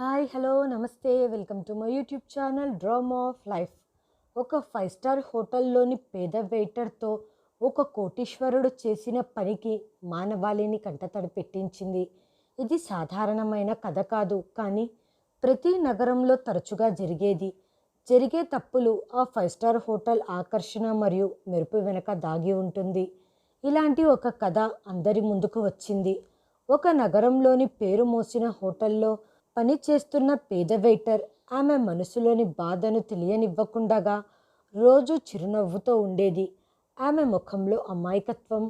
Hi hello namaste. Welcome to my YouTube channel dream of life. ఒక five star హోటల్లోని పేద వెయిటర్తో ఒక కోటీశ్వరుడు చేసిన పనికి మానవాళిని కంటతడి పెట్టించింది ఇది సాధారణమైన కథ కాదు కానీ ప్రతి నగరంలో తరచుగా జరిగేది. జరిగే తప్పులు ఆ ఫైవ్ స్టార్ హోటల్ ఆకర్షణ మరియు మెరుపు వెనక దాగి ఉంటుంది. ఇలాంటి ఒక కథ అందరి ముందుకు వచ్చింది. ఒక నగరంలోని పేరు మోసిన హోటల్లో పని చేస్తున్న పేద వెయిటర్ ఆమె మనసులోని బాధను తెలియనివ్వకుండగా రోజు చిరునవ్వుతో ఉండేది. ఆమె ముఖంలో అమాయకత్వం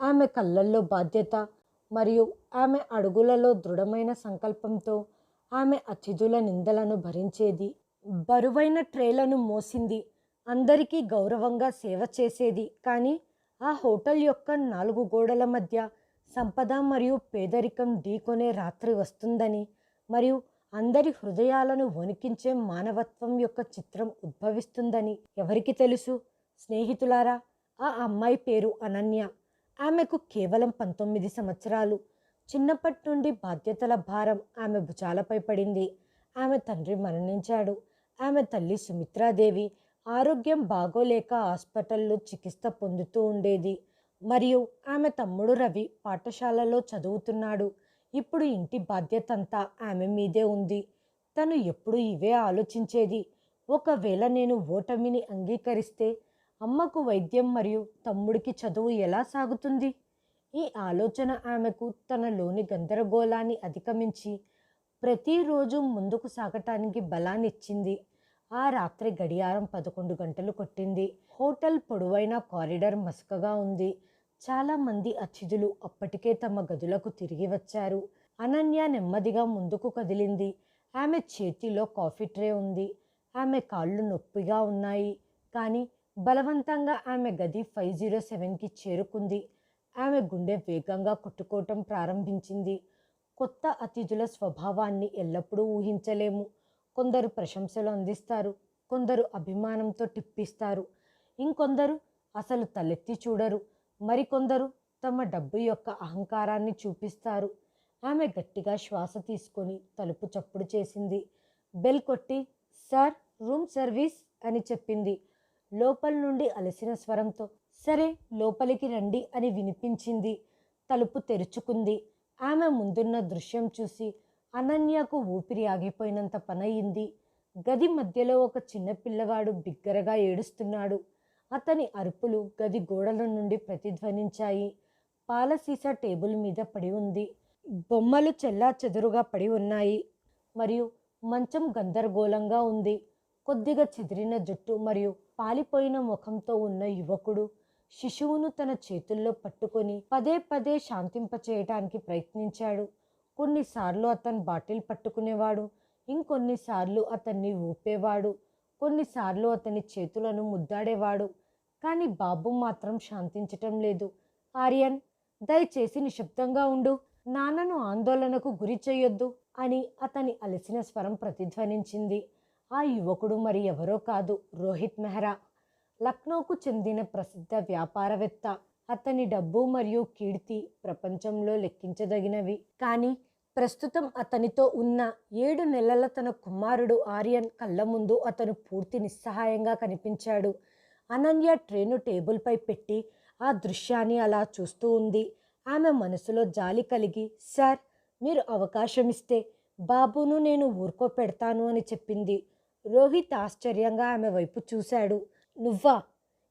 ఆమె కళ్ళల్లో బాధ్యత మరియు ఆమె అడుగులలో దృఢమైన సంకల్పంతో ఆమె అతిథుల నిందలను భరించేది. బరువైన ట్రేలను మోసింది. అందరికీ గౌరవంగా సేవ చేసేది. కానీ ఆ హోటల్ యొక్క నాలుగు గోడల మధ్య సంపద మరియు పేదరికం ఢీకొనే రాత్రి వస్తుందని మరియు అందరి హృదయాలను వణికించే మానవత్వం యొక్క చిత్రం ఉద్భవిస్తుందని ఎవరికి తెలుసు? స్నేహితులారా ఆ అమ్మాయి పేరు అనన్య. ఆమెకు కేవలం పంతొమ్మిది సంవత్సరాలు. చిన్నప్పటి నుండి బాధ్యతల భారం ఆమె భుజాలపై పడింది. ఆమె తండ్రి మరణించాడు. ఆమె తల్లి సుమిత్రాదేవి ఆరోగ్యం బాగోలేక హాస్పిటల్లో చికిత్స పొందుతూ ఉండేది. మరియు ఆమె తమ్ముడు రవి పాఠశాలలో చదువుతున్నాడు. ఇప్పుడు ఇంటి బాధ్యత అంతా ఆమె మీదే ఉంది. తను ఎప్పుడు ఇవే ఆలోచించేది. ఒకవేళ నేను ఓటమిని అంగీకరిస్తే అమ్మకు వైద్యం మరియు తమ్ముడికి చదువు ఎలా సాగుతుంది? ఈ ఆలోచన ఆమెకు తనలోని గందరగోళాన్ని అధిగమించి ప్రతిరోజు ముందుకు సాగటానికి బలాన్నిచ్చింది ఆ రాత్రి గడియారం పదకొండు గంటలు కొట్టింది. హోటల్ పొడవైన కారిడార్ మసకగా ఉంది. చాలామంది అతిథులు అప్పటికే తమ గదులకు తిరిగి వచ్చారు. అనన్య నెమ్మదిగా ముందుకు కదిలింది. ఆమె చేతిలో కాఫీ ట్రే ఉంది. ఆమె కాళ్ళు నొప్పిగా ఉన్నాయి. కానీ బలవంతంగా ఆమె గది ఫైవ్ జీరో సెవెన్కి చేరుకుంది. ఆమె గుండె వేగంగా కొట్టుకోవటం ప్రారంభించింది. కొత్త అతిథుల స్వభావాన్ని ఎల్లప్పుడూ ఊహించలేము. కొందరు ప్రశంసలు అందిస్తారు. కొందరు అభిమానంతో టిప్పిస్తారు ఇంకొందరు అసలు తలెత్తి చూడరు. మరికొందరు తమ డబ్బు యొక్క అహంకారాన్ని చూపిస్తారు. ఆమె గట్టిగా శ్వాస తీసుకొని తలుపు చప్పుడు చేసింది. బెల్ కొట్టి సార్ రూమ్ సర్వీస్ అని చెప్పింది. లోపల నుండి అలసిన స్వరంతో సరే లోపలికి రండి అని వినిపించింది. తలుపు తెరుచుకుంది. ఆమె ముందున్న దృశ్యం చూసి అనన్యకు ఊపిరి ఆగిపోయినంత పనయింది. గది మధ్యలో ఒక చిన్న పిల్లవాడు బిగ్గరగా ఏడుస్తున్నాడు. అతని అరుపులు గది గోడల నుండి ప్రతిధ్వనించాయి. పాల సీసా టేబుల్ మీద పడి ఉంది. బొమ్మలు చెల్లా చెదురుగా పడి ఉన్నాయి. మరియు మంచం గందరగోళంగా ఉంది. కొద్దిగా చెదిరిన జుట్టు మరియు పాలిపోయిన ముఖంతో ఉన్న యువకుడు శిశువును తన చేతుల్లో పట్టుకొని పదే పదే శాంతింపచేయటానికి ప్రయత్నించాడు. కొన్నిసార్లు అతను బాటిల్ పట్టుకునేవాడు ఇంకొన్నిసార్లు అతన్ని ఊపేవాడు. కొన్నిసార్లు అతని చేతులను ముద్దాడేవాడు కానీ బాబు మాత్రం శాంతించటం లేదు. ఆర్యన్ దయచేసి నిశ్శబ్దంగా ఉండు. నాన్నను ఆందోళనకు గురి చేయొద్దు అని అతని అలసిన స్వరం ప్రతిధ్వనించింది. ఆ యువకుడు మరి ఎవరో కాదు రోహిత్ మెహ్రా. లక్నోకు చెందిన ప్రసిద్ధ వ్యాపారవేత్త. అతని డబ్బు మరియు కీర్తి ప్రపంచంలో లెక్కించదగినవి. కానీ ప్రస్తుతం అతనితో ఉన్న ఏడు నెలల తన కుమారుడు ఆర్యన్ కళ్ళ ముందు అతను పూర్తి నిస్సహాయంగా కనిపించాడు. అనన్య ట్రేను టేబుల్పై పెట్టి ఆ దృశ్యాన్ని అలా చూస్తూ ఉంది. ఆమె మనసులో జాలి కలిగి సార్ మీరు అవకాశం ఇస్తే బాబును నేను ఊరుకోపెడతాను అని చెప్పింది. రోహిత్ ఆశ్చర్యంగా ఆమె వైపు చూశాడు. నువ్వా?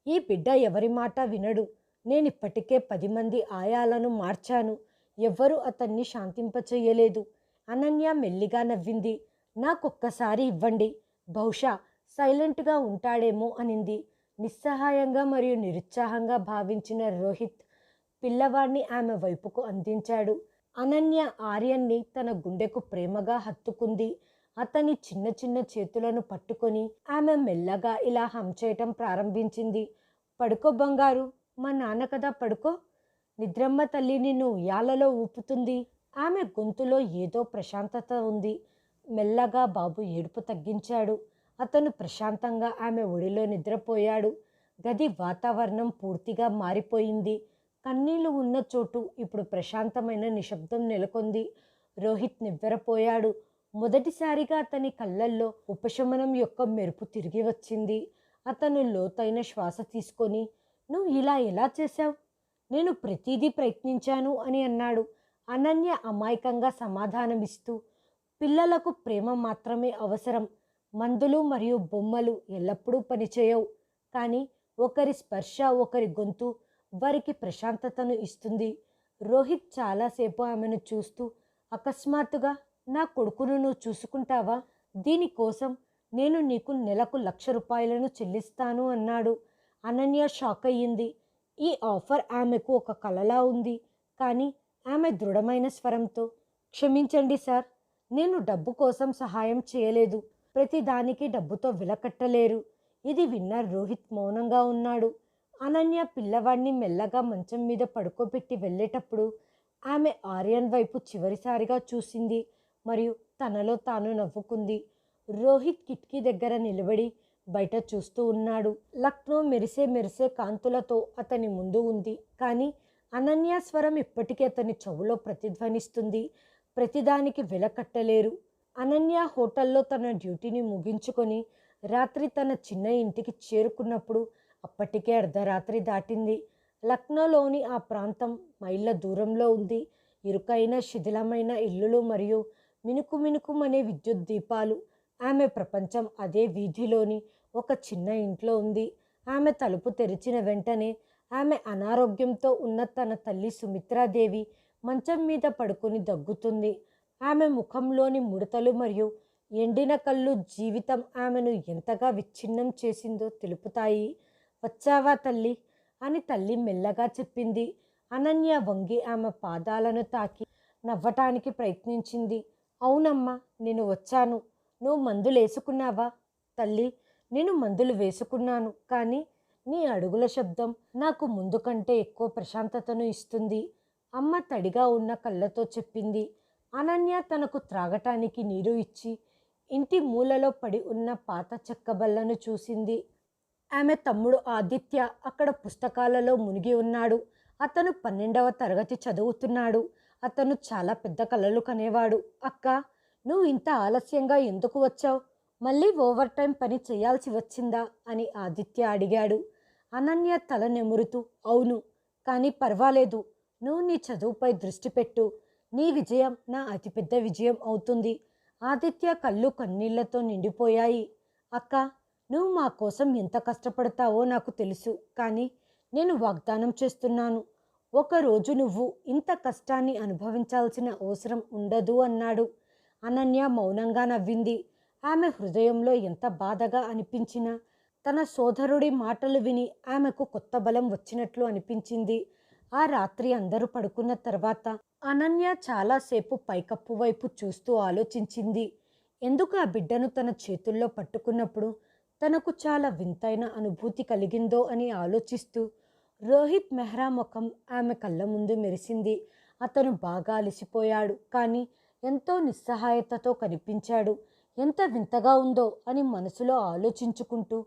ఈ బిడ్డ ఎవరి మాట వినడు. నేను ఇప్పటికే పది మంది ఆయాలను మార్చాను. ఎవ్వరూ అతన్ని శాంతింపచేయలేదు. అనన్య మెల్లిగా నవ్వింది. నాకొక్కసారి ఇవ్వండి. బహుశా సైలెంట్గా ఉంటాడేమో అనింది. నిస్సహాయంగా మరియు నిరుత్సాహంగా భావించిన రోహిత్ పిల్లవాడిని ఆమె వైపుకు అందించాడు. అనన్య ఆర్యన్ని తన గుండెకు ప్రేమగా హత్తుకుంది. అతని చిన్న చిన్న చేతులను పట్టుకొని ఆమె మెల్లగా ఇలా హంచేయటం ప్రారంభించింది. పడుకో బంగారు మా నాన్న కదా పడుకో నిద్రమ్మ తల్లి నిన్ను ఉయ్యాలలో ఊపుతుంది. ఆమె గొంతులో ఏదో ప్రశాంతత ఉంది. మెల్లగా బాబు ఏడుపు తగ్గించాడు. అతను ప్రశాంతంగా ఆమె ఒడిలో నిద్రపోయాడు. గది వాతావరణం పూర్తిగా మారిపోయింది. కన్నీళ్ళు ఉన్న చోటు ఇప్పుడు ప్రశాంతమైన నిశ్శబ్దం నెలకొంది. రోహిత్ నివ్వెరపోయాడు. మొదటిసారిగా అతని కళ్ళల్లో ఉపశమనం యొక్క మెరుపు తిరిగి వచ్చింది. అతను లోతైన శ్వాస తీసుకొని నువ్వు ఇలా ఎలా చేశావు? నేను ప్రతిదీ ప్రయత్నించాను అని అన్నాడు. అనన్య అమాయకంగా సమాధానమిస్తూ పిల్లలకు ప్రేమ మాత్రమే అవసరం. మందులు మరియు బొమ్మలు ఎల్లప్పుడూ పనిచేయవు. కానీ ఒకరి స్పర్శ ఒకరి గొంతు వారికి ప్రశాంతతను ఇస్తుంది. రోహిత్ చాలాసేపు ఆమెను చూస్తూ అకస్మాత్తుగా నా కొడుకును నువ్వు చూసుకుంటావా? దీనికోసం నేను నీకు నెలకు లక్ష రూపాయలను చెల్లిస్తాను అన్నాడు. అనన్య షాక్ అయ్యింది ఈ ఆఫర్ ఆమెకు ఒక కలలా ఉంది. కానీ ఆమె దృఢమైన స్వరంతో క్షమించండి సార్ నేను డబ్బు కోసం సహాయం చేయలేదు. ప్రతిదానికి డబ్బుతో విలకట్టలేరు. ఇది విన్న రోహిత్ మౌనంగా ఉన్నాడు. అనన్య పిల్లవాడిని మెల్లగా మంచం మీద పడుకోబెట్టి వెళ్ళేటప్పుడు ఆమె ఆర్యన్ వైపు చివరిసారిగా చూసింది. మరియు తనలో తాను నవ్వుకుంది. రోహిత్ కిటికీ దగ్గర నిలబడి బయట చూస్తూ ఉన్నాడు. లక్నో మెరిసే మెరిసే కాంతులతో అతని ముందు ఉంది. కానీ అనన్య స్వరం ఇప్పటికీ అతని చెవులో ప్రతిధ్వనిస్తుంది. ప్రతిదానికి వెలకట్టలేరు అనన్య హోటల్లో తన డ్యూటీని ముగించుకొని రాత్రి తన చిన్న ఇంటికి చేరుకున్నప్పుడు అప్పటికే అర్ధరాత్రి దాటింది. లక్నోలోని ఆ ప్రాంతం మైళ్ళ దూరంలో ఉంది. ఇరుకైన శిథిలమైన ఇల్లులు మరియు మినుకు మినుకుమనే విద్యుత్ దీపాలు. ఆమె ప్రపంచం అదే వీధిలోని ఒక చిన్న ఇంట్లో ఉంది. ఆమె తలుపు తెరిచిన వెంటనే ఆమె అనారోగ్యంతో ఉన్న తన తల్లి సుమిత్రాదేవి మంచం మీద పడుకుని దగ్గుతుంది. ఆమె ముఖంలోని ముడతలు మరియు ఎండిన కళ్ళు జీవితం ఆమెను ఎంతగా విచ్ఛిన్నం చేసిందో తెలుపుతాయి. వచ్చావా తల్లి అని తల్లి మెల్లగా చెప్పింది. అనన్య వంగి ఆమె పాదాలను తాకి నవ్వటానికి ప్రయత్నించింది. అవునమ్మా నేను వచ్చాను. నువ్వు మందులు వేసుకున్నావా తల్లి నేను మందులు వేసుకున్నాను కానీ నీ అడుగుల శబ్దం నాకు ముందు కంటే ఎక్కువ ప్రశాంతతను ఇస్తుంది. అమ్మ తడిగా ఉన్న కళ్ళతో చెప్పింది. అనన్య తనకు త్రాగటానికి నీరు ఇచ్చి ఇంటి మూలలో పడి ఉన్న పాత చెక్కబల్లను చూసింది. ఆమె తమ్ముడు ఆదిత్య అక్కడ పుస్తకాలలో మునిగి ఉన్నాడు. అతను పన్నెండవ తరగతి చదువుతున్నాడు. అతను చాలా పెద్ద కలలు కనేవాడు. అక్క నువ్వు ఇంత ఆలస్యంగా ఎందుకు వచ్చావు? మళ్ళీ ఓవర్ టైం పని చేయాల్సి వచ్చిందా? అని ఆదిత్య అడిగాడు. అనన్య తల నెమురుతూ అవును కానీ పర్వాలేదు. నువ్వు నీ చదువుపై దృష్టి పెట్టు. నీ విజయం నా అతిపెద్ద విజయం అవుతుంది. ఆదిత్య కళ్ళు కన్నీళ్ళతో నిండిపోయాయి. అక్క నువ్వు మా కోసం ఎంత కష్టపడతావో నాకు తెలుసు కానీ నేను వాగ్దానం చేస్తున్నాను. ఒకరోజు నువ్వు ఇంత కష్టాన్ని అనుభవించాల్సిన అవసరం ఉండదు అన్నాడు. అనన్య మౌనంగా నవ్వింది. ఆమె హృదయంలో ఎంత బాధగా అనిపించినా తన సోదరుడి మాటలు విని ఆమెకు కొత్త బలం వచ్చినట్లు అనిపించింది. ఆ రాత్రి అందరూ పడుకున్న తర్వాత అనన్య చాలాసేపు పైకప్పు వైపు చూస్తూ ఆలోచించింది. ఎందుకు ఆ బిడ్డను తన చేతుల్లో పట్టుకున్నప్పుడు తనకు చాలా వింతైన అనుభూతి కలిగిందో అని ఆలోచిస్తూ రోహిత్ మెహ్రా ముఖం ఆమె కళ్ళ ముందు మెరిసింది. అతను బాగా అలసిపోయాడు కానీ ఎంతో నిస్సహాయతతో కనిపించాడు. ఎంత వింతగా ఉందో అని మనసులో ఆలోచించుకుంటూ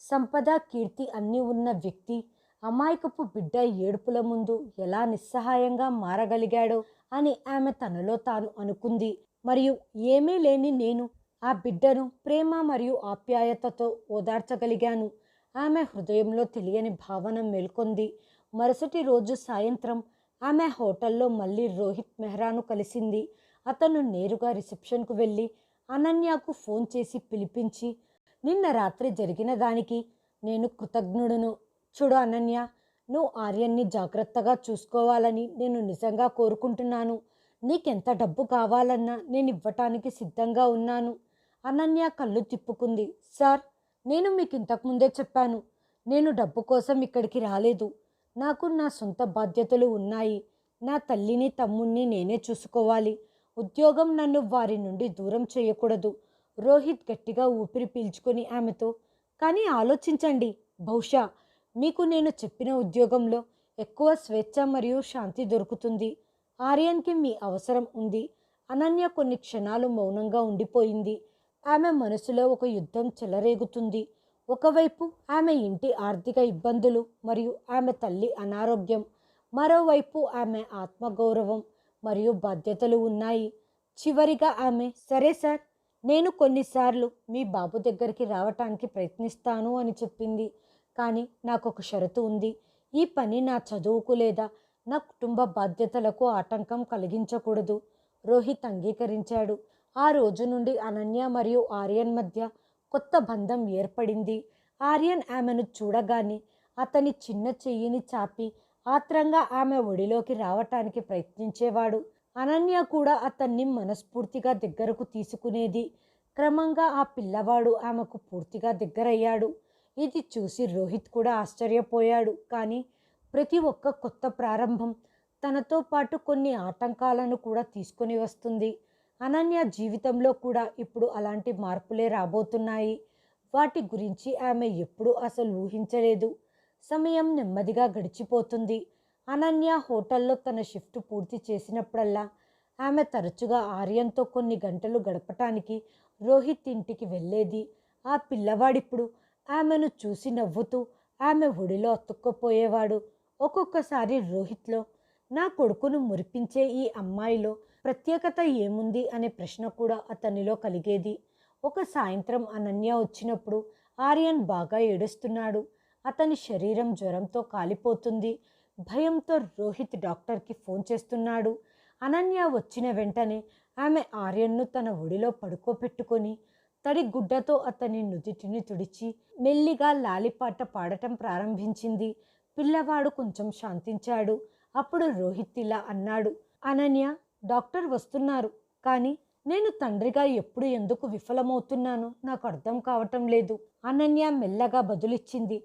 సంపద కీర్తి అన్నీ ఉన్న వ్యక్తి అమాయకపు బిడ్డ ఏడుపుల ముందు ఎలా నిస్సహాయంగా మారగలిగాడో అని ఆమె తనలో తాను అనుకుంది. మరియు ఏమీ లేని నేను ఆ బిడ్డను ప్రేమ మరియు ఆప్యాయతతో ఓదార్చగలిగాను. ఆమె హృదయంలో తెలియని భావన మేల్కొంది. మరుసటి రోజు సాయంత్రం ఆమె హోటల్లో మళ్ళీ రోహిత్ మెహ్రాను కలిసింది. అతను నేరుగా రిసెప్షన్కు వెళ్ళి అనన్యకు ఫోన్ చేసి పిలిపించి నిన్న రాత్రి జరిగిన దానికి నేను కృతజ్ఞుడును. చూడు అనన్య నువ్వు ఆర్యన్ని జాగ్రత్తగా చూసుకోవాలని నేను నిజంగా కోరుకుంటున్నాను. నీకెంత డబ్బు కావాలన్నా నేను ఇవ్వటానికి సిద్ధంగా ఉన్నాను. అనన్య కళ్ళు తిప్పుకుంది. సార్ నేను మీకు ఇంతకుముందే చెప్పాను. నేను డబ్బు కోసం ఇక్కడికి రాలేదు. నాకు నా సొంత బాధ్యతలు ఉన్నాయి. నా తల్లిని తమ్ముణ్ణి నేనే చూసుకోవాలి. ఉద్యోగం నన్ను వారి నుండి దూరం చేయకూడదు. రోహిత్ గట్టిగా ఊపిరి పీల్చుకొని ఆమెతో కానీ ఆలోచించండి బహుశా మీకు నేను చెప్పిన ఉద్యోగంలో ఎక్కువ స్వేచ్ఛ మరియు శాంతి దొరుకుతుంది. ఆర్యన్కి మీ అవసరం ఉంది. అనన్య కొన్ని క్షణాలు మౌనంగా ఉండిపోయింది. ఆమె మనసులో ఒక యుద్ధం చెలరేగుతుంది. ఒకవైపు ఆమె ఇంటి ఆర్థిక ఇబ్బందులు మరియు ఆమె తల్లి అనారోగ్యం. మరోవైపు ఆమె ఆత్మగౌరవం. మరియు బాధ్యతలు ఉన్నాయి. చివరిగా ఆమె సరే సార్ నేను కొన్నిసార్లు మీ బాబు దగ్గరికి రావటానికి ప్రయత్నిస్తాను అని చెప్పింది. కానీ నాకు ఒక షరతు ఉంది. ఈ పని నా చదువుకు లేదా నా కుటుంబ బాధ్యతలకు ఆటంకం కలిగించకూడదు. రోహిత్ అంగీకరించాడు. ఆ రోజు నుండి అనన్య మరియు ఆర్యన్ మధ్య కొత్త బంధం ఏర్పడింది. ఆర్యన్ ఆమెను చూడగానే అతని చిన్న చెయ్యిని చాపి ఆత్రంగా ఆమె ఒడిలోకి రావటానికి ప్రయత్నించేవాడు. అనన్య కూడా అతన్ని మనస్ఫూర్తిగా దగ్గరకు తీసుకునేది. క్రమంగా ఆ పిల్లవాడు ఆమెకు పూర్తిగా దగ్గరయ్యాడు. ఇది చూసి రోహిత్ కూడా ఆశ్చర్యపోయాడు. కానీ ప్రతి ఒక్క కొత్త ప్రారంభం తనతో పాటు కొన్ని ఆటంకాలను కూడా తీసుకొని వస్తుంది. అనన్య జీవితంలో కూడా ఇప్పుడు అలాంటి మార్పులే రాబోతున్నాయి. వాటి గురించి ఆమె ఎప్పుడూ అసలు ఊహించలేదు. సమయం నెమ్మదిగా గడిచిపోతుంది. అనన్య హోటల్లో తన షిఫ్ట్ పూర్తి చేసినప్పుడల్లా ఆమె తరచుగా ఆర్యంతో కొన్ని గంటలు గడపటానికి రోహిత్ ఇంటికి వెళ్ళేది. ఆ పిల్లవాడిప్పుడు ఆమెను చూసి నవ్వుతూ ఆమె ఒడిలో అతుక్కుపోయేవాడు. ఒక్కొక్కసారి రోహిత్లో నా కొడుకును మురిపించే ఈ అమ్మాయిలో ప్రత్యేకత ఏముంది అనే ప్రశ్న కూడా అతనిలో కలిగేది. ఒక సాయంత్రం అనన్య వచ్చినప్పుడు ఆర్యన్ బాగా ఏడుస్తున్నాడు. అతని శరీరం జ్వరంతో కాలిపోతుంది. భయంతో రోహిత్ డాక్టర్కి ఫోన్ చేస్తున్నాడు. అనన్య వచ్చిన వెంటనే ఆమె ఆర్యన్ను తన ఒడిలో పడుకోపెట్టుకొని తడి గుడ్డతో అతని నుదిటిని తుడిచి మెల్లిగా లాలిపాట పాడటం ప్రారంభించింది. పిల్లవాడు కొంచెం శాంతించాడు. అప్పుడు రోహిత్ ఇలా అన్నాడు అనన్య డాక్టర్ వస్తున్నారు. కానీ నేను తండ్రిగా ఎప్పుడు ఎందుకు విఫలమవుతున్నానో నాకు అర్థం కావటం లేదు. అనన్య మెల్లగా బదులిచ్చింది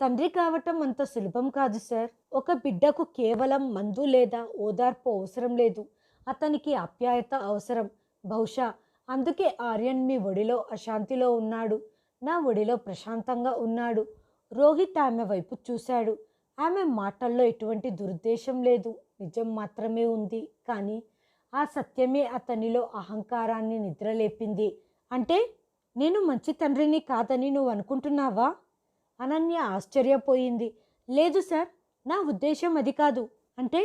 తండ్రి కావటం అంత సులభం కాదు సార్. ఒక బిడ్డకు కేవలం మందు లేదా ఓదార్పు అవసరం లేదు. అతనికి ఆప్యాయత అవసరం. బహుశా అందుకే ఆర్యన్ మీ ఒడిలో అశాంతిలో ఉన్నాడు. నా ఒడిలో ప్రశాంతంగా ఉన్నాడు. రోహిత్ ఆమె వైపు చూశాడు. ఆమె మాటల్లో ఎటువంటి దురుద్దేశం లేదు. నిజం మాత్రమే ఉంది. కానీ ఆ సత్యమే అతనిలో అహంకారాన్ని నిద్రలేపింది. అంటే నేను మంచి తండ్రిని కాదని నువ్వు అనుకుంటున్నావా? అనన్య ఆశ్చర్యపోయింది. లేదు సార్ నా ఉద్దేశం అది కాదు. అంటే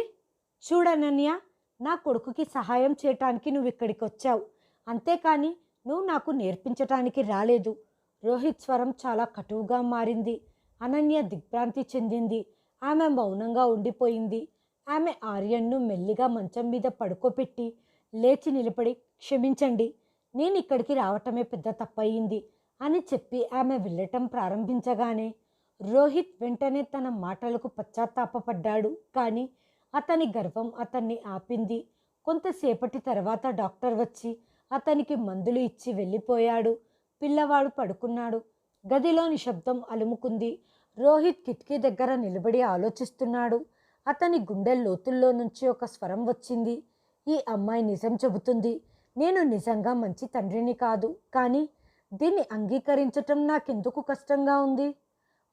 చూడనన్య నా కొడుకుకి సహాయం చేయటానికి నువ్వు ఇక్కడికి వచ్చావు. అంతేకాని నువ్వు నాకు నేర్పించటానికి రాలేదు. రోహిత్ స్వరం చాలా కటువుగా మారింది. అనన్య దిగ్భ్రాంతి చెందింది. ఆమె మౌనంగా ఉండిపోయింది. ఆమె ఆర్యన్ను మెల్లిగా మంచం మీద పడుకోపెట్టి లేచి నిలబడి క్షమించండి నేను ఇక్కడికి రావటమే పెద్ద తప్పయింది. అని చెప్పి ఆమె వెళ్ళటం ప్రారంభించగానే రోహిత్ వెంటనే తన మాటలకు పశ్చాత్తాపపడ్డాడు. కానీ అతని గర్వం అతన్ని ఆపింది. కొంతసేపటి తర్వాత డాక్టర్ వచ్చి అతనికి మందులు ఇచ్చి వెళ్ళిపోయాడు. పిల్లవాడు పడుకున్నాడు. గదిలో నిశ్శబ్దం అలుముకుంది. రోహిత్ కిటికీ దగ్గర నిలబడి ఆలోచిస్తున్నాడు. అతని గుండె లోతుల్లో నుంచి ఒక స్వరం వచ్చింది. ఈ అమ్మాయి నిజం చెబుతుంది. నేను నిజంగా మంచి తండ్రిని కాదు. కానీ దీన్ని అంగీకరించటం నాకెందుకు కష్టంగా ఉంది?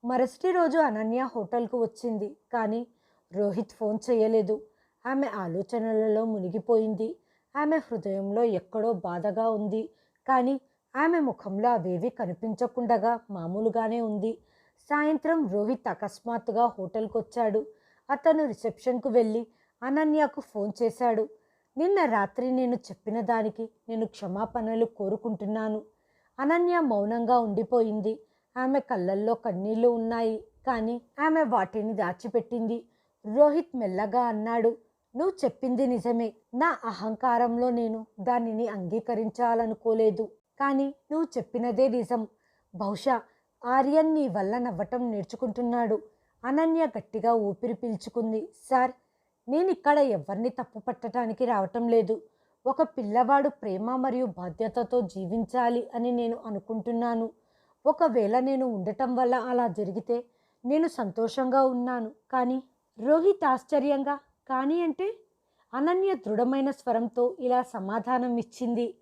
మరుసటి రోజు అనన్య హోటల్కు వచ్చింది. కానీ రోహిత్ ఫోన్ చేయలేదు. ఆమె ఆలోచనలలో మునిగిపోయింది. ఆమె హృదయంలో ఎక్కడో బాధగా ఉంది. కానీ ఆమె ముఖంలో అవేవి కనిపించకుండగా మామూలుగానే ఉంది. సాయంత్రం రోహిత్ అకస్మాత్తుగా హోటల్కు వచ్చాడు అతను రిసెప్షన్కు వెళ్ళి అనన్యకు ఫోన్ చేశాడు. నిన్న రాత్రి నేను చెప్పిన దానికి నేను క్షమాపణలు కోరుకుంటున్నాను. అనన్య మౌనంగా ఉండిపోయింది. ఆమె కళ్ళల్లో కన్నీళ్ళు ఉన్నాయి. కానీ ఆమె వాటిని దాచిపెట్టింది. రోహిత్ మెల్లగా అన్నాడు నువ్వు చెప్పింది నిజమే. నా అహంకారంలో నేను దానిని అంగీకరించాలనుకోలేదు. కానీ నువ్వు చెప్పినదే నిజం. బహుశా ఆర్యన్ నీ వల్ల నవ్వటం నేర్చుకుంటున్నాడు. అనన్య గట్టిగా ఊపిరి పీల్చుకుంది. సార్ నేను ఇక్కడ ఎవరిని తప్పు పట్టడానికి రావటం లేదు. ఒక పిల్లవాడు ప్రేమ మరియు బాధ్యతతో జీవించాలి అని నేను అనుకుంటున్నాను. ఒకవేళ నేను ఉండటం వల్ల అలా జరిగితే నేను సంతోషంగా ఉన్నాను. కానీ రోహిత్ ఆశ్చర్యంగా కానీ అంటే? అనన్య దృఢమైన స్వరంతో ఇలా సమాధానం ఇచ్చింది.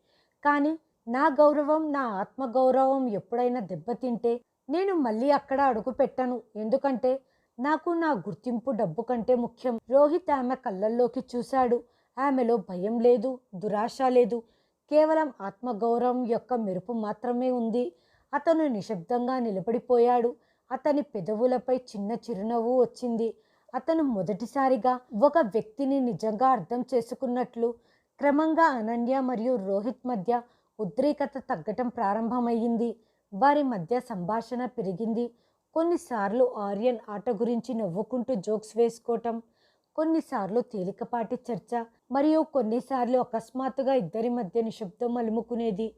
కానీ నా గౌరవం నా ఆత్మగౌరవం ఎప్పుడైనా దెబ్బతింటే నేను మళ్ళీ అక్కడ అడుగు పెట్టను. ఎందుకంటే నాకు నా గుర్తింపు డబ్బు కంటే ముఖ్యం. రోహిత్ ఆమె కళ్ళల్లోకి చూశాడు. ఆమెలో భయం లేదు దురాశ లేదు. కేవలం ఆత్మగౌరవం యొక్క మెరుపు మాత్రమే ఉంది. అతను నిశ్శబ్దంగా నిలబడిపోయాడు. అతని పెదవులపై చిన్న చిరునవ్వు వచ్చింది. అతను మొదటిసారిగా ఒక వ్యక్తిని నిజంగా అర్థం చేసుకున్నట్లు క్రమంగా అనన్య మరియు రోహిత్ మధ్య ఉద్రేకత తగ్గటం ప్రారంభమయ్యింది. వారి మధ్య సంభాషణ పెరిగింది. కొన్నిసార్లు ఆర్యన్ ఆట గురించి నవ్వుకుంటూ జోక్స్ వేసుకోవటం కొన్నిసార్లు తేలికపాటి చర్చ మరియు కొన్నిసార్లు అకస్మాత్తుగా ఇద్దరి మధ్య నిశ్శబ్దం అలుముకునేది.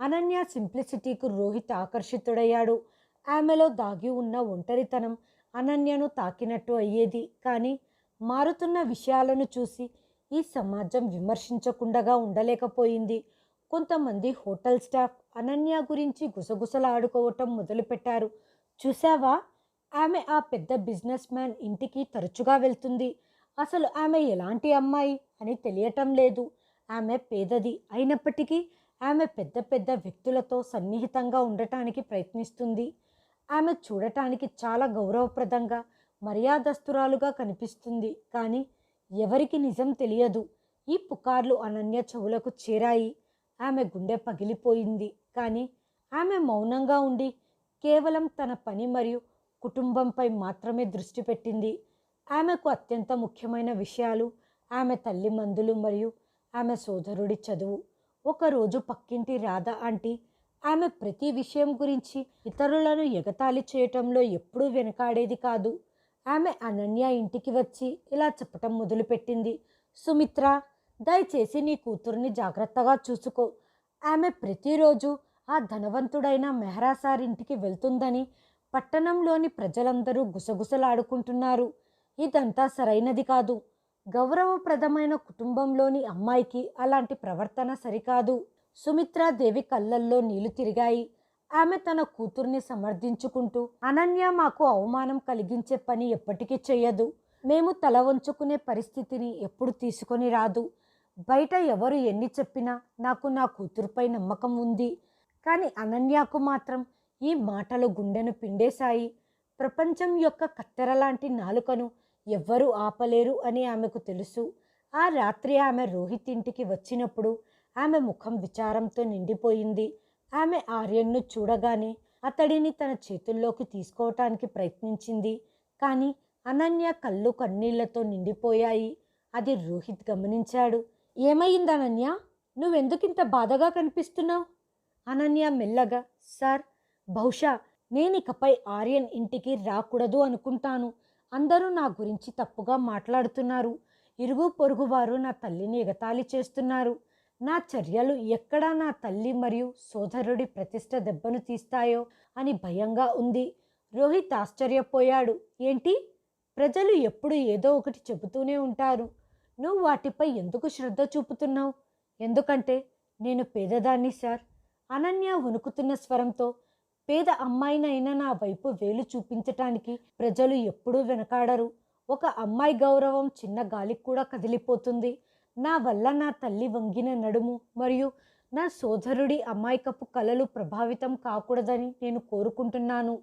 అనన్య సింప్లిసిటీకు రోహిత్ ఆకర్షితుడయ్యాడు. ఆమెలో దాగి ఉన్న ఒంటరితనం అనన్యను తాకినట్టు అయ్యేది. కానీ మారుతున్న విషయాలను చూసి ఈ సమాజం విమర్శించకుండగా ఉండలేకపోయింది. కొంతమంది హోటల్ స్టాఫ్ అనన్య గురించి గుసగుసలాడుకోవటం మొదలుపెట్టారు. చూసావా ఆమె ఆ పెద్ద బిజినెస్ మ్యాన్ ఇంటికి తరచుగా వెళ్తుంది. అసలు ఆమె ఎలాంటి అమ్మాయి అని తెలియటం లేదు. ఆమె పేదది అయినప్పటికీ ఆమె పెద్ద పెద్ద వ్యక్తులతో సన్నిహితంగా ఉండటానికి ప్రయత్నిస్తుంది. ఆమె చూడటానికి చాలా గౌరవప్రదంగా మర్యాదస్తురాలుగా కనిపిస్తుంది. కానీ ఎవరికి నిజం తెలియదు. ఈ పుకార్లు అనన్య చెవులకు చేరాయి. ఆమె గుండె పగిలిపోయింది. కానీ ఆమె మౌనంగా ఉండి కేవలం తన పని మరియు కుటుంబంపై మాత్రమే దృష్టి పెట్టింది. ఆమెకు అత్యంత ముఖ్యమైన విషయాలు ఆమె తల్లి మందులు మరియు ఆమె సోదరుడి చదువు. ఒకరోజు పక్కింటి రాధ ఆంటీ ఆమె ప్రతి విషయం గురించి ఇతరులను ఎగతాళి చేయటంలో ఎప్పుడూ వెనకాడేది కాదు. ఆమె అనన్య ఇంటికి వచ్చి ఇలా చెప్పటం మొదలుపెట్టింది. సుమిత్ర దయచేసి నీ కూతుర్ని జాగ్రత్తగా చూసుకో. ఆమె ప్రతిరోజు ఆ ధనవంతుడైన మెహరా సార్ ఇంటికి వెళ్తుందని పట్టణంలోని ప్రజలందరూ గుసగుసలాడుకుంటున్నారు. ఇదంతా సరైనది కాదు. గౌరవప్రదమైన కుటుంబంలోని అమ్మాయికి అలాంటి ప్రవర్తన సరికాదు. సుమిత్రాదేవి కళ్ళల్లో నీళ్ళు తిరిగాయి. ఆమె తన కూతుర్ని సమర్థించుకుంటూ అనన్య మాకు అవమానం కలిగించే పని ఎప్పటికీ చెయ్యదు. మేము తల వంచుకునే పరిస్థితిని ఎప్పుడు తీసుకొని రాదు. బయట ఎవరు ఎన్ని చెప్పినా నాకు నా కూతురుపై నమ్మకం ఉంది. కానీ అనన్యకు మాత్రం ఈ మాటలు గుండెను పిండేశాయి. ప్రపంచం యొక్క కత్తెర లాంటి నాలుకను ఎవ్వరూ ఆపలేరు అని ఆమెకు తెలుసు. ఆ రాత్రి ఆమె రోహిత్ ఇంటికి వచ్చినప్పుడు ఆమె ముఖం విచారంతో నిండిపోయింది. ఆమె ఆర్యన్ను చూడగానే అతడిని తన చేతుల్లోకి తీసుకోవటానికి ప్రయత్నించింది. కానీ అనన్య కళ్ళు కన్నీళ్ళతో నిండిపోయాయి. అది రోహిత్ గమనించాడు. ఏమైంది అనన్య? నువ్వెందుకింత బాధగా కనిపిస్తున్నావు? అనన్య మెల్లగా సార్ బహుశా నేను ఇకపై ఆర్యన్ ఇంటికి రాకూడదు అనుకుంటాను. అందరూ నా గురించి తప్పుగా మాట్లాడుతున్నారు. ఇరుగు పొరుగు వారు నా తల్లిని ఎగతాళి చేస్తున్నారు. నా చర్యలు ఎక్కడా నా తల్లి మరియు సోదరుడి ప్రతిష్ట దెబ్బను తీస్తాయో అని భయంగా ఉంది. రోహిత్ ఆశ్చర్యపోయాడు. ఏంటి? ప్రజలు ఎప్పుడు ఏదో ఒకటి చెబుతూనే ఉంటారు. నువ్వు వాటిపై ఎందుకు శ్రద్ధ చూపుతున్నావు? ఎందుకంటే నేను పేదదాన్ని సార్. అనన్య వణుకుతున్న స్వరంతో పేద అమ్మాయినైనా నా వైపు వేలు చూపించటానికి ప్రజలు ఎప్పుడూ వెనకాడరు. ఒక అమ్మాయి గౌరవం చిన్న గాలికి కూడా కదిలిపోతుంది. నా వల్ల నా తల్లి వంగిన నడుము మరియు నా సోదరుడి అమ్మాయికపు కలలు ప్రభావితం కాకూడదని నేను కోరుకుంటున్నాను.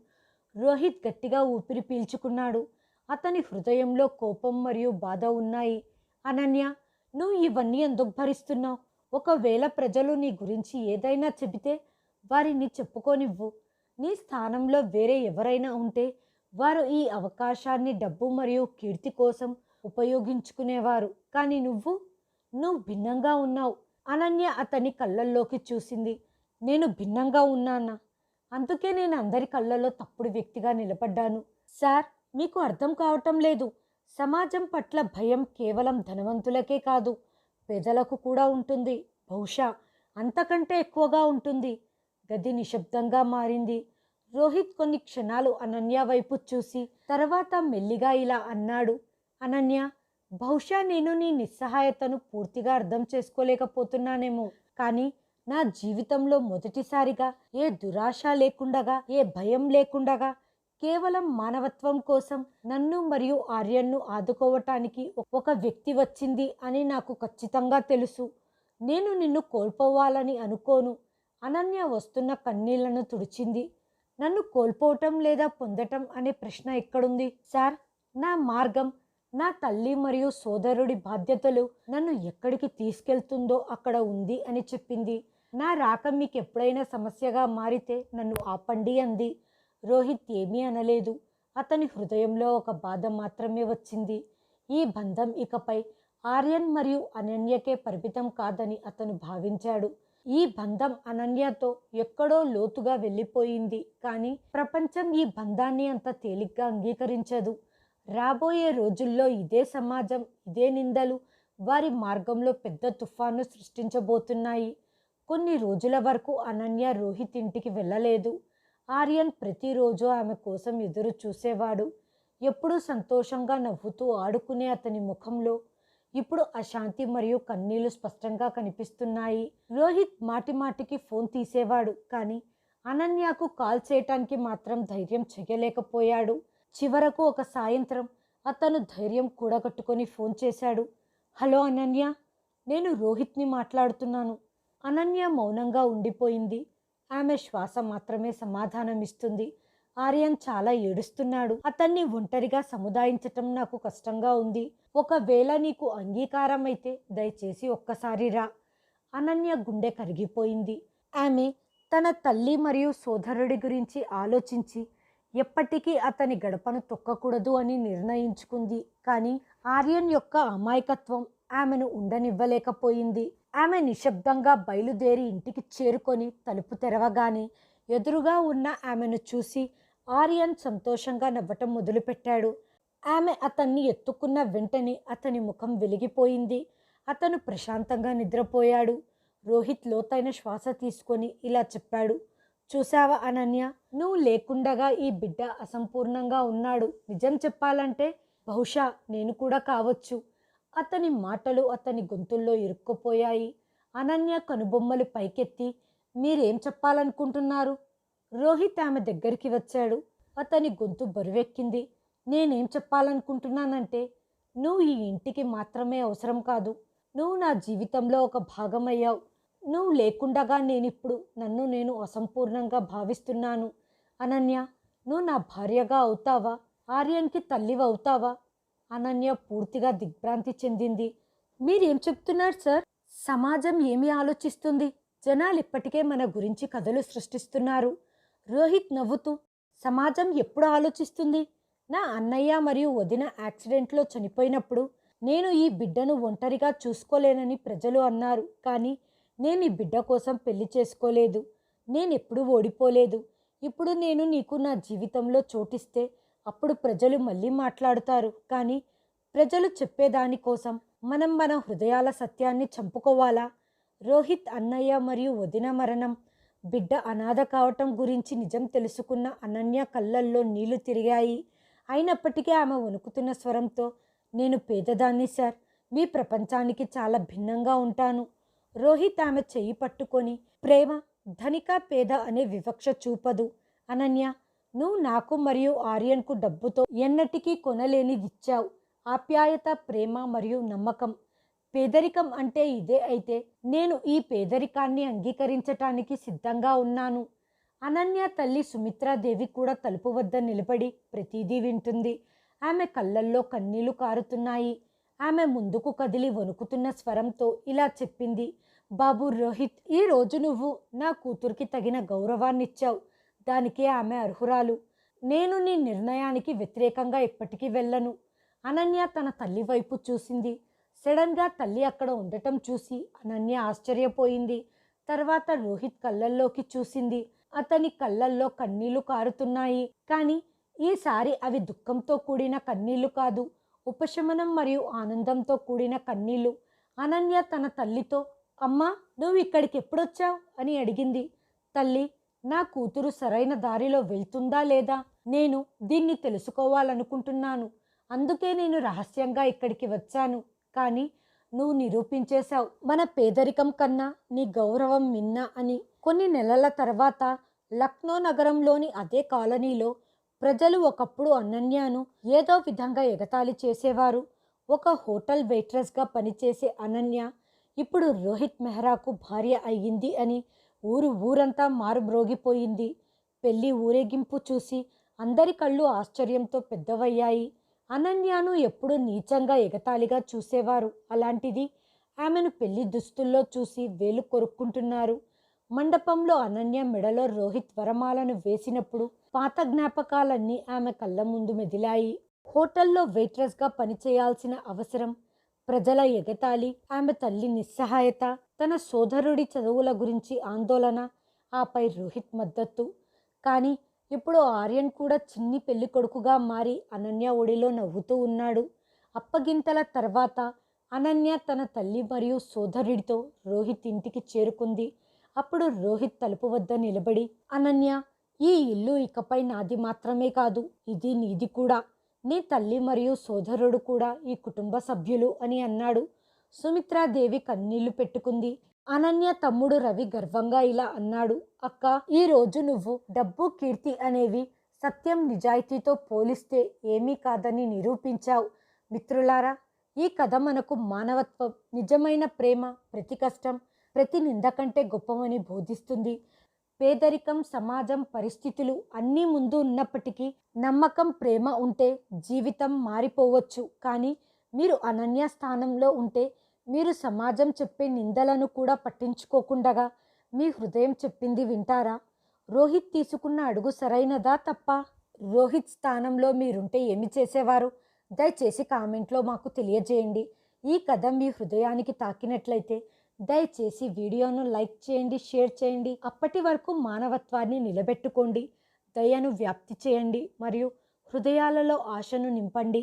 రోహిత్ గట్టిగా ఊపిరి పీల్చుకున్నాడు. అతని హృదయంలో కోపం మరియు బాధ ఉన్నాయి. అనన్య నువ్వు ఇవన్నీ ఎందుకు భరిస్తున్నావు? ఒకవేళ ప్రజలు నీ గురించి ఏదైనా చెబితే వారిని చెప్పుకోనివ్వు. నీ స్థానంలో వేరే ఎవరైనా ఉంటే వారు ఈ అవకాశాన్ని డబ్బు మరియు కీర్తి కోసం ఉపయోగించుకునేవారు. కానీ నువ్వు నువ్వు భిన్నంగా ఉన్నావు. అనన్య అతని కళ్ళల్లోకి చూసింది. నేను భిన్నంగా ఉన్నానా? అందుకే నేను అందరి కళ్ళల్లో తప్పుడు వ్యక్తిగా నిలబడ్డాను. సార్ మీకు అర్థం కావటం లేదు. సమాజం పట్ల భయం కేవలం ధనవంతులకే కాదు. పేదలకు కూడా ఉంటుంది. బహుశా అంతకంటే ఎక్కువగా ఉంటుంది. గది నిశ్శబ్దంగా మారింది. రోహిత్ కొన్ని క్షణాలు అనన్య వైపు చూసి తర్వాత మెల్లిగా ఇలా అన్నాడు అనన్య బహుశా నేను నీ నిస్సహాయతను పూర్తిగా అర్థం చేసుకోలేకపోతున్నానేమో. కానీ నా జీవితంలో మొదటిసారిగా ఏ దురాశ లేకుండగా ఏ భయం లేకుండగా కేవలం మానవత్వం కోసం నన్ను మరియు ఆర్యన్ను ఆదుకోవటానికి ఒక వ్యక్తి వచ్చింది అని నాకు ఖచ్చితంగా తెలుసు. నేను నిన్ను కోల్పోవాలని అనుకోను. అనన్య వస్తున్న కన్నీళ్ళను తుడిచింది. నన్ను కోల్పోవటం లేదా పొందటం అనే ప్రశ్న ఎక్కడుంది సార్? నా మార్గం నా తల్లి మరియు సోదరుడి బాధ్యతలు నన్ను ఎక్కడికి తీసుకెళ్తుందో అక్కడ ఉంది అని చెప్పింది. నా రాక మీకు ఎప్పుడైనా సమస్యగా మారితే నన్ను ఆపండి అంది. రోహిత్ ఏమీ అనలేదు. అతని హృదయంలో ఒక బాధ మాత్రమే వచ్చింది. ఈ బంధం ఇకపై ఆర్యన్ మరియు అనన్యకే పరిమితం కాదని అతను భావించాడు. ఈ బంధం అనన్యతో ఎక్కడో లోతుగా వెళ్ళిపోయింది. కానీ ప్రపంచం ఈ బంధాన్ని అంత తేలిగ్గా అంగీకరించదు. రాబోయే రోజుల్లో ఇదే సమాజం ఇదే నిందలు వారి మార్గంలో పెద్ద తుఫాను సృష్టించబోతున్నాయి. కొన్ని రోజుల వరకు అనన్య రోహిత్ ఇంటికి వెళ్ళలేదు. ఆర్యన్ ప్రతిరోజు ఆమె కోసం ఎదురు చూసేవాడు ఎప్పుడూ సంతోషంగా నవ్వుతూ ఆడుకునే అతని ముఖంలో ఇప్పుడు అశాంతి మరియు కన్నీళ్ళు స్పష్టంగా కనిపిస్తున్నాయి. రోహిత్ మాటి మాటికి ఫోన్ తీసేవాడు కానీ అనన్యకు కాల్ చేయటానికి మాత్రం ధైర్యం చేయలేకపోయాడు చివరకు ఒక సాయంత్రం అతను ధైర్యం కూడగట్టుకొని ఫోన్ చేశాడు. హలో అనన్య నేను రోహిత్ని మాట్లాడుతున్నాను. అనన్య మౌనంగా ఉండిపోయింది. ఆమె శ్వాస మాత్రమే సమాధానమిస్తుంది ఆర్యన్ చాలా ఏడుస్తున్నాడు. అతన్ని ఒంటరిగా సముదాయించటం నాకు కష్టంగా ఉంది. ఒకవేళ నీకు అంగీకారం అయితే దయచేసి ఒక్కసారి రా. అనన్య గుండె కరిగిపోయింది. ఆమె తన తల్లి మరియు సోదరుడి గురించి ఆలోచించి ఎప్పటికీ అతని గడపను తొక్కకూడదు అని నిర్ణయించుకుంది. కానీ ఆర్యన్ యొక్క అమాయకత్వం ఆమెను ఉండనివ్వలేకపోయింది. ఆమె నిశ్శబ్దంగా బయలుదేరి ఇంటికి చేరుకొని తలుపు తెరవగానే ఎదురుగా ఉన్న ఆమెను చూసి ఆర్యన్ సంతోషంగా నవ్వటం మొదలుపెట్టాడు. ఆమె అతన్ని ఎత్తుకున్న వెంటనే అతని ముఖం వెలిగిపోయింది. అతను ప్రశాంతంగా నిద్రపోయాడు. రోహిత్ లోతైన శ్వాస తీసుకొని ఇలా చెప్పాడు. చూసావా అనన్య నువ్వు లేకుండగా ఈ బిడ్డ అసంపూర్ణంగా ఉన్నాడు. నిజం చెప్పాలంటే బహుశా నేను కూడా కావచ్చు. అతని మాటలు అతని గొంతుల్లో ఇరుక్కుపోయాయి. అనన్య కనుబొమ్మలు పైకెత్తి మీరేం చెప్పాలనుకుంటున్నారు? రోహిత్ ఆమె దగ్గరికి వచ్చాడు. అతని గొంతు బరువెక్కింది. నేనేం చెప్పాలనుకుంటున్నానంటే నువ్వు ఈ ఇంటికి మాత్రమే అవసరం కాదు. నువ్వు నా జీవితంలో ఒక భాగమయ్యావు. నువ్వు లేకుండగా నేనిప్పుడు నన్ను నేను అసంపూర్ణంగా భావిస్తున్నాను. అనన్య నువ్వు నా భార్యగా అవుతావా? ఆర్యన్కి తల్లివి అవుతావా అనన్య పూర్తిగా దిగ్భ్రాంతి చెందింది. మీరేం చెప్తున్నారు సార్? సమాజం ఏమి ఆలోచిస్తుంది? జనాలు ఇప్పటికే మన గురించి కథలు సృష్టిస్తున్నారు. రోహిత్ నవ్వుతూ సమాజం ఎప్పుడు ఆలోచిస్తుంది? నా అన్నయ్య మరియు వదిన యాక్సిడెంట్లో చనిపోయినప్పుడు నేను ఈ బిడ్డను ఒంటరిగా చూసుకోలేనని ప్రజలు అన్నారు. కానీ నేను ఈ బిడ్డ కోసం పెళ్ళి చేసుకోలేదు. నేను ఎప్పుడూ ఓడిపోలేదు. ఇప్పుడు నేను నీకు నా జీవితంలో చోటిస్తే అప్పుడు ప్రజలు మళ్ళీ మాట్లాడుతారు. కానీ ప్రజలు చెప్పేదాని కోసం మనం మన హృదయాల సత్యాన్ని చంపుకోవాలా? రోహిత్ అన్నయ్య మరియు వదిన మరణం బిడ్డ అనాథ కావటం గురించి నిజం తెలుసుకున్న అనన్య కళ్ళల్లో నీళ్ళు తిరిగాయి. అయినప్పటికీ ఆమె వణుకుతున్న స్వరంతో నేను పేదదాన్ని సార్. మీ ప్రపంచానికి చాలా భిన్నంగా ఉంటాను రోహిత్ ఆమె చెయ్యి పట్టుకొని ప్రేమ ధనిక పేద అనే వివక్ష చూపదు. అనన్య నువ్వు నాకు మరియు ఆర్యన్కు డబ్బుతో ఎన్నటికీ కొనలేనిదిచ్చావు ఆప్యాయత ప్రేమ మరియు నమ్మకం. పేదరికం అంటే ఇదే అయితే నేను ఈ పేదరికాన్ని అంగీకరించటానికి సిద్ధంగా ఉన్నాను. అనన్య తల్లి సుమిత్రాదేవి కూడా తలుపు వద్ద నిలబడి ప్రతిదీ వింటుంది. ఆమె కళ్ళల్లో కన్నీళ్ళు కారుతున్నాయి. ఆమె ముందుకు కదిలి వణుకుతున్న స్వరంతో ఇలా చెప్పింది. బాబు రోహిత్ ఈ రోజు నువ్వు నా కూతురికి తగిన గౌరవాన్నిచ్చావు. దానికే ఆమె అర్హురాలు. నేను నీ నిర్ణయానికి వ్యతిరేకంగా ఎప్పటికీ వెళ్ళను. అనన్య తన తల్లి వైపు చూసింది. సడన్గా తల్లి అక్కడ ఉండటం చూసి అనన్య ఆశ్చర్యపోయింది. తర్వాత రోహిత్ కళ్ళల్లోకి చూసింది. అతని కళ్ళల్లో కన్నీళ్ళు కారుతున్నాయి. కానీ ఈసారి అవి దుఃఖంతో కూడిన కన్నీళ్ళు కాదు. ఉపశమనం మరియు ఆనందంతో కూడిన కన్నీళ్ళు. అనన్య తన తల్లితో అమ్మా నువ్వు ఇక్కడికి ఎప్పుడొచ్చావు? అని అడిగింది. తల్లి నా కూతురు సరైన దారిలో వెళ్తుందా లేదా? నేను దీన్ని తెలుసుకోవాలనుకుంటున్నాను. అందుకే నేను రహస్యంగా ఇక్కడికి వచ్చాను. కానీ నువ్వు నిరూపించేశావు. మన పేదరికం కన్నా నీ గౌరవం మిన్న అని కొన్ని నెలల తర్వాత లక్నో నగరంలోని అదే కాలనీలో ప్రజలు ఒకప్పుడు అనన్యను ఏదో విధంగా ఎగతాళి చేసేవారు. ఒక హోటల్ వెయిట్రెస్గా పనిచేసే అనన్య ఇప్పుడు రోహిత్ మెహ్రాకు భార్య అయ్యింది అని ఊరు ఊరంతా మారుమ్రోగిపోయింది. పెళ్ళి ఊరేగింపు చూసి అందరి కళ్ళు ఆశ్చర్యంతో పెద్దవయ్యాయి. అనన్యను ఎప్పుడూ నీచంగా ఎగతాళిగా చూసేవారు. అలాంటిది ఆమెను పెళ్ళి దుస్తుల్లో చూసి వేలు కొరుక్కుంటున్నారు. మండపంలో అనన్య మెడలో రోహిత్ వరమాలను వేసినప్పుడు పాత జ్ఞాపకాలన్నీ ఆమె కళ్ళ ముందు మెదిలాయి. హోటల్లో వెయిట్రెస్గా పనిచేయాల్సిన అవసరం ప్రజల ఎగతాళి ఆమె తల్లి నిస్సహాయత తన సోదరుడి చదువుల గురించి ఆందోళన ఆపై రోహిత్ మద్దతు. కానీ ఇప్పుడు ఆర్యన్ కూడా చిన్ని పెళ్ళి కొడుకుగా మారి అనన్య ఒడిలో నవ్వుతూ ఉన్నాడు. అప్పగింతల తర్వాత అనన్య తన తల్లి మరియు సోదరుడితో రోహిత్ ఇంటికి చేరుకుంది. అప్పుడు రోహిత్ తలుపు వద్ద నిలబడి అనన్య ఈ ఇల్లు ఇకపై నాది మాత్రమే కాదు ఇది నీది కూడా. నీ తల్లి మరియు సోదరుడు కూడా ఈ కుటుంబ సభ్యులు అని అన్నాడు. సుమిత్రాదేవి కన్నీళ్ళు పెట్టుకుంది. అనన్య తమ్ముడు రవి గర్వంగా ఇలా అన్నాడు. అక్క ఈ రోజు నువ్వు డబ్బు కీర్తి అనేవి సత్యం నిజాయితీతో పోలిస్తే ఏమీ కాదని నిరూపించావు. మిత్రులారా ఈ కథ మనకు మానవత్వం నిజమైన ప్రేమ ప్రతి కష్టం ప్రతి నింద కంటే గొప్పవని బోధిస్తుంది. పేదరికం సమాజం పరిస్థితులు అన్నీ ముందు ఉన్నప్పటికీ నమ్మకం ప్రేమ ఉంటే జీవితం మారిపోవచ్చు. కానీ మీరు అనన్య స్థానంలో ఉంటే మీరు సమాజం చెప్పే నిందలను కూడా పట్టించుకోకుండగా మీ హృదయం చెప్పింది వింటారా? రోహిత్ తీసుకున్న అడుగు సరైనదా తప్ప? రోహిత్ స్థానంలో మీరుంటే ఏమి చేసేవారు? దయచేసి కామెంట్లో మాకు తెలియజేయండి. ఈ కథ మీ హృదయానికి తాకినట్లయితే దయచేసి వీడియోను లైక్ చేయండి షేర్ చేయండి. అప్పటి వరకు మానవత్వాన్ని నిలబెట్టుకోండి దయను వ్యాప్తి చేయండి మరియు హృదయాలలో ఆశను నింపండి.